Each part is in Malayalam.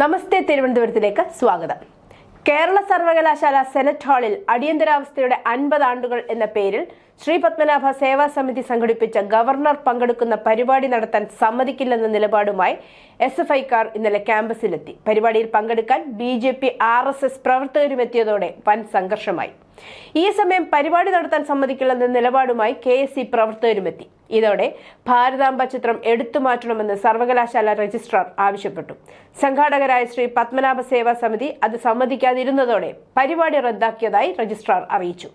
നമസ്തേ തിരുവനന്തപുരത്തിലേക്ക് സ്വാഗതം. കേരള സർവകലാശാല സെനറ്റ് ഹാളിൽ അടിയന്തരാവസ്ഥയുടെ അൻപത് ആണ്ടുകൾ എന്ന പേരിൽ ശ്രീ പത്മനാഭ സേവാ സമിതി സംഘടിപ്പിച്ച ഗവർണർ പങ്കെടുക്കുന്ന പരിപാടി നടത്താൻ സമ്മതിക്കില്ലെന്ന നിലപാടുമായി എസ് എഫ് ഐക്കാർ ഇന്നലെ ക്യാമ്പസിലെത്തി. പരിപാടിയിൽ പങ്കെടുക്കാൻ B J P R S S പ്രവർത്തകരും എത്തിയതോടെ വൻ സംഘർഷമായി. ഈ സമയം പരിപാടി നടത്താൻ സമ്മതിക്കില്ലെന്ന നിലപാടുമായി കെ എസ് സി പ്രവർത്തകരുമെത്തി. ഇതോടെ ഭാരതാംബ ചിത്രം എടുത്തു മാറ്റണമെന്ന് സർവകലാശാല രജിസ്ട്രാർ ആവശ്യപ്പെട്ടു. സംഘാടകരായ ശ്രീ പത്മനാഭ സേവാ സമിതി അത് സമ്മതിക്കാതിരുന്നതോടെ പരിപാടി റദ്ദാക്കിയതായി രജിസ്ട്രാർ അറിയിച്ചു.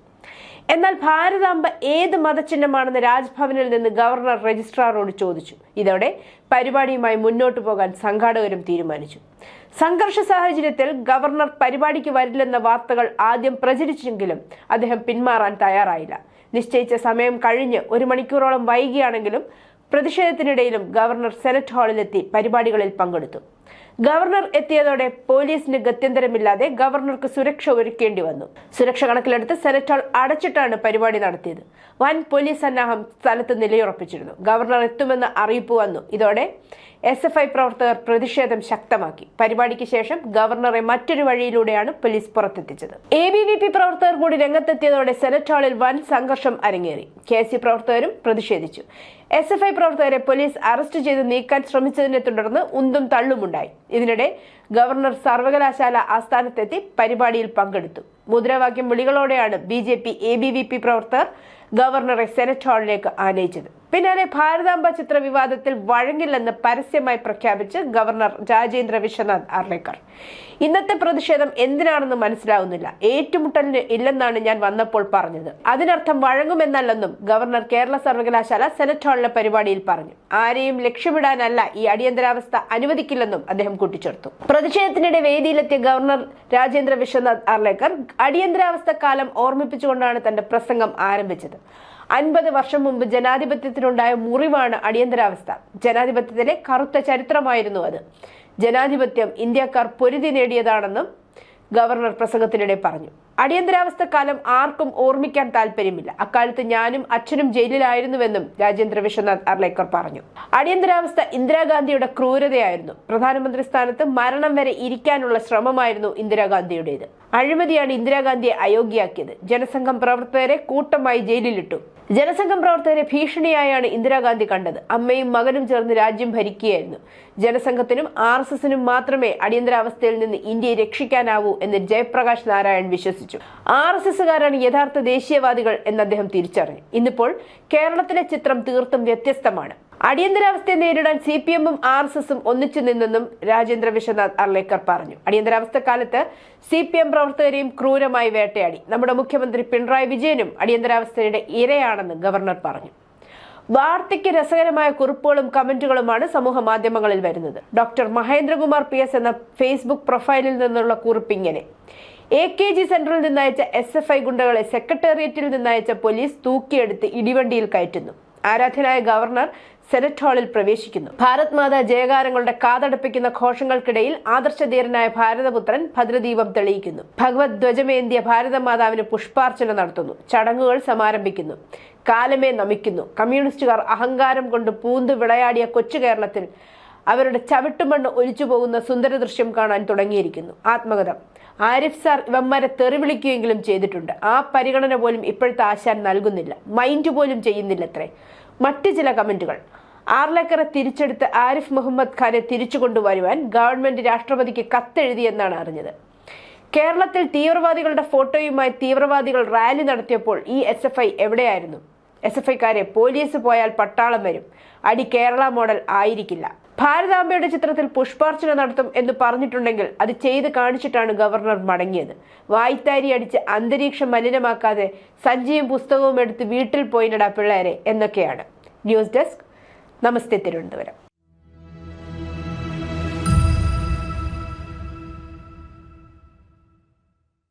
എന്നാൽ ഭാരതാംബ ഏത് മതചിഹ്നമാണെന്ന് രാജ്ഭവനിൽ നിന്ന് ഗവർണർ രജിസ്ട്രാറോട് ചോദിച്ചു. ഇതോടെ പരിപാടിയുമായി മുന്നോട്ടു പോകാൻ സംഘാടകരും തീരുമാനിച്ചു. സംഘർഷ സാഹചര്യത്തിൽ ഗവർണർ പരിപാടിക്ക് വരില്ലെന്ന വാർത്തകൾ ആദ്യം പ്രചരിച്ചെങ്കിലും അദ്ദേഹം പിന്മാറാൻ തയ്യാറായില്ല. നിശ്ചയിച്ച സമയം കഴിഞ്ഞ് ഒരു മണിക്കൂറോളം വൈകിയാണെങ്കിലും പ്രതിഷേധത്തിനിടയിലും ഗവർണർ സെനറ്റ് ഹാളിലെത്തി പരിപാടികളിൽ പങ്കെടുത്തു ഗവർണർ എത്തിയതോടെ പോലീസിന് ഗത്യന്തരമില്ലാതെ ഗവർണർക്ക് സുരക്ഷ ഒരുക്കേണ്ടി വന്നു. സുരക്ഷ കണക്കിലെടുത്ത് സെനറ്റ് ഹാൾ അടച്ചിട്ടാണ് പരിപാടി നടത്തിയത്. വൻ പോലീസ് സന്നാഹം സ്ഥലത്ത് നിലയുറപ്പിച്ചിരുന്നു. ഗവർണർ എത്തുമെന്ന് അറിയിപ്പ് വന്നു. ഇതോടെ എസ് എഫ് ഐ പ്രവർത്തകർ പ്രതിഷേധം ശക്തമാക്കി. പരിപാടിക്ക് ശേഷം ഗവർണറെ മറ്റൊരു വഴിയിലൂടെയാണ് പോലീസ് പുറത്തെത്തിച്ചത്. എ ബി വി പി പ്രവർത്തകർ കൂടി രംഗത്തെത്തിയതോടെ സെനറ്റ് ഹാളിൽ വൻ സംഘർഷം അരങ്ങേറി. കെ സി പ്രവർത്തകരും പ്രതിഷേധിച്ചു. എസ് എഫ് ഐ പ്രവർത്തകരെ പോലീസ് അറസ്റ്റ് ചെയ്ത് നീക്കാൻ ശ്രമിച്ചതിനെ തുടർന്ന് ഉന്തും തള്ളുമുണ്ടായി. ഇതിനിടെ ഗവർണർ സർവകലാശാല ആസ്ഥാനത്തെത്തി പരിപാടിയിൽ പങ്കെടുത്തു. മുദ്രാവാക്യം വിളികളോടെയാണ് B J P A B V P പ്രവർത്തകർ ഗവർണറെ സെനറ്റ് ഹാളിലേക്ക് ആനയിച്ചത്. പിന്നാലെ ഭാരതാംബ ചിത്ര വിവാദത്തിൽ വഴങ്ങില്ലെന്ന് പരസ്യമായി പ്രഖ്യാപിച്ച് ഗവർണർ രാജേന്ദ്ര വിശ്വനാഥ് അർലേക്കർ ഇന്നത്തെ പ്രതിഷേധം എന്തിനാണെന്ന് മനസ്സിലാവുന്നില്ല. ഏറ്റുമുട്ടലിന് ഇല്ലെന്നാണ് ഞാൻ വന്നപ്പോൾ പറഞ്ഞത്. അതിനർത്ഥം വഴങ്ങുമെന്നല്ലെന്നും ഗവർണർ കേരള സർവകലാശാല സെനറ്റ് ഹാളിലെ പരിപാടിയിൽ പറഞ്ഞു. ആരെയും ലക്ഷ്യമിടാനല്ല ഈ അടിയന്തരാവസ്ഥ അനുവദിക്കില്ലെന്നും അദ്ദേഹം കൂട്ടിച്ചേർത്തു. പ്രതിഷേധത്തിനിടെ വേദിയിലെത്തിയ ഗവർണർ രാജേന്ദ്ര വിശ്വനാഥ് അർലേക്കർ അടിയന്തരാവസ്ഥ കാലം ഓർമ്മിപ്പിച്ചുകൊണ്ടാണ് തന്റെ പ്രസംഗം ആരംഭിച്ചത്. അൻപത് വർഷം മുമ്പ് ജനാധിപത്യത്തിനുണ്ടായ മുറിവാണ് അടിയന്തരാവസ്ഥ. ജനാധിപത്യത്തിലെ കറുത്ത ചരിത്രമായിരുന്നു അത്. ജനാധിപത്യം ഇന്ത്യക്കാർ പൊരുതി നേടിയതാണെന്നും ഗവർണർ പ്രസംഗത്തിനിടെ പറഞ്ഞു. അടിയന്തരാവസ്ഥ കാലം ആർക്കും ഓർമ്മിക്കാൻ താല്പര്യമില്ല. അക്കാലത്ത് ഞാനും അച്ഛനും ജയിലിലായിരുന്നുവെന്നും രാജേന്ദ്ര വിശ്വനാഥ് അർലേക്കർ പറഞ്ഞു. അടിയന്തരാവസ്ഥ ഇന്ദിരാഗാന്ധിയുടെ ക്രൂരതയായിരുന്നു. പ്രധാനമന്ത്രി സ്ഥാനത്ത് മരണം വരെ ഇരിക്കാനുള്ള ശ്രമമായിരുന്നു ഇന്ദിരാഗാന്ധിയുടേത്. അഴിമതിയാണ് ഇന്ദിരാഗാന്ധിയെ അയോഗ്യയാക്കിയത്. ജനസംഘം പ്രവർത്തകരെ കൂട്ടമായി ജയിലിലിട്ടു. ജനസംഘം പ്രവർത്തകരെ ഭീഷണിയായാണ് ഇന്ദിരാഗാന്ധി കണ്ടത്. അമ്മയും മകനും ചേർന്ന് രാജ്യം ഭരിക്കുകയായിരുന്നു. ജനസംഘത്തിനും ആർ മാത്രമേ അടിയന്തരാവസ്ഥയിൽ നിന്ന് ഇന്ത്യയെ രക്ഷിക്കാനാവൂ എന്ന് ജയപ്രകാശ് നാരായൺ വിശ്വസിച്ചു. ആർ എസ് എസുകാരാണ് യഥാർത്ഥ ദേശീയവാദികൾ എന്ന് അദ്ദേഹം തിരിച്ചറിഞ്ഞു. ഇന്നിപ്പോൾ കേരളത്തിലെ ചിത്രം തീർത്തും വ്യത്യസ്തമാണ്. അടിയന്തരാവസ്ഥയെ നേരിടാൻ സി പി എമ്മും ആർ എസ് എസും ഒന്നിച്ചു നിന്നെന്നും രാജേന്ദ്ര വിശ്വനാഥ് അർലേക്കർ പറഞ്ഞു. അടിയന്തരാവസ്ഥ കാലത്ത് സി പി എം പ്രവർത്തകരെയും ക്രൂരമായി വേട്ടയാടി. നമ്മുടെ മുഖ്യമന്ത്രി പിണറായി വിജയനും അടിയന്തരാവസ്ഥയുടെ ഇരയാണെന്ന് ഗവർണർ പറഞ്ഞു. വാർത്തയ്ക്ക് രസകരമായ കുറിപ്പുകളും കമന്റുകളുമാണ് സമൂഹ മാധ്യമങ്ങളിൽ വരുന്നത്. ഡോക്ടർ മഹേന്ദ്രകുമാർ പി എസ് എന്ന ഫേസ്ബുക്ക് പ്രൊഫൈലിൽ നിന്നുള്ള കുറിപ്പ് ഇങ്ങനെ. എ കെ ജി സെന്ററിൽ നിന്നയച്ച എസ് എഫ് ഐ ഗുണ്ടകളെ സെക്രട്ടേറിയറ്റിൽ നിന്നയച്ച പോലീസ് തൂക്കിയെടുത്ത് ഇടിവണ്ടിയിൽ കയറ്റുന്നു. ആരാധ്യനായ ഗവർണർ സെനറ്റ് ഹാളിൽ പ്രവേശിക്കുന്നു. ഭാരത് മാതാ ജയകാരങ്ങളുടെ കാതടപ്പിക്കുന്ന ഘോഷങ്ങൾക്കിടയിൽ ആദർശധീരനായ ഭാരതപുത്രൻ ഭദ്രദീപം തെളിയിക്കുന്നു. ഭഗവത് ധ്വജമേന്തിയ ഭാരതമാതാവിന് പുഷ്പാർച്ചന നടത്തുന്നു. ചടങ്ങുകൾ സമാരംഭിക്കുന്നു. കാലമേ നമിക്കുന്നു. കമ്മ്യൂണിസ്റ്റുകാർ അഹങ്കാരം കൊണ്ട് പൂന്ത് വിളയാടിയ കൊച്ചു കേരളത്തിൽ അവരുടെ ചവിട്ടുമണ്ണ് ഒലിച്ചു പോകുന്ന സുന്ദര ദൃശ്യം കാണാൻ തുടങ്ങിയിരിക്കുന്നു. ആത്മകഥം. ആരിഫ് സാർ ഇവന്മാരെ തെറിവിളിക്കുകയെങ്കിലും ചെയ്തിട്ടുണ്ട്. ആ പരിഗണന പോലും ഇപ്പോഴത്തെ ആശാൻ നൽകുന്നില്ല. മൈൻഡ് പോലും ചെയ്യുന്നില്ലത്രേ. മറ്റ് ചില കമന്റുകൾ. ആർലക്കറെ തിരിച്ചെടുത്ത് ആരിഫ് മുഹമ്മദ് ഖാനെ തിരിച്ചു കൊണ്ടുവരുവാൻ ഗവൺമെന്റ് രാഷ്ട്രപതിക്ക് കത്തെഴുതിയെന്നാണ് അറിഞ്ഞത്. കേരളത്തിൽ തീവ്രവാദികളുടെ ഫോട്ടോയുമായി തീവ്രവാദികൾ റാലി നടത്തിയപ്പോൾ ഈ എസ് എഫ് ഐ എവിടെയായിരുന്നു? എസ് എഫ് ഐക്കാരെ പോലീസ് പോയാൽ പട്ടാളം വരും. അടി കേരള മോഡൽ ആയിരിക്കില്ല. ഭാരതാംബയുടെ ചിത്രത്തിൽ പുഷ്പാർച്ചന നടത്തും എന്ന് പറഞ്ഞിട്ടുണ്ടെങ്കിൽ അത് ചെയ്ത് കാണിച്ചിട്ടാണ് ഗവർണർ മടങ്ങിയത്. വായ്ത്താരി അടിച്ച് അന്തരീക്ഷം മലിനമാക്കാതെ സഞ്ചിയും പുസ്തകവും എടുത്ത് വീട്ടിൽ പോയിനടാ പിള്ളേരെ എന്നൊക്കെയാണ്. News desk. നമസ്തേ തിരുവനന്തപുരം.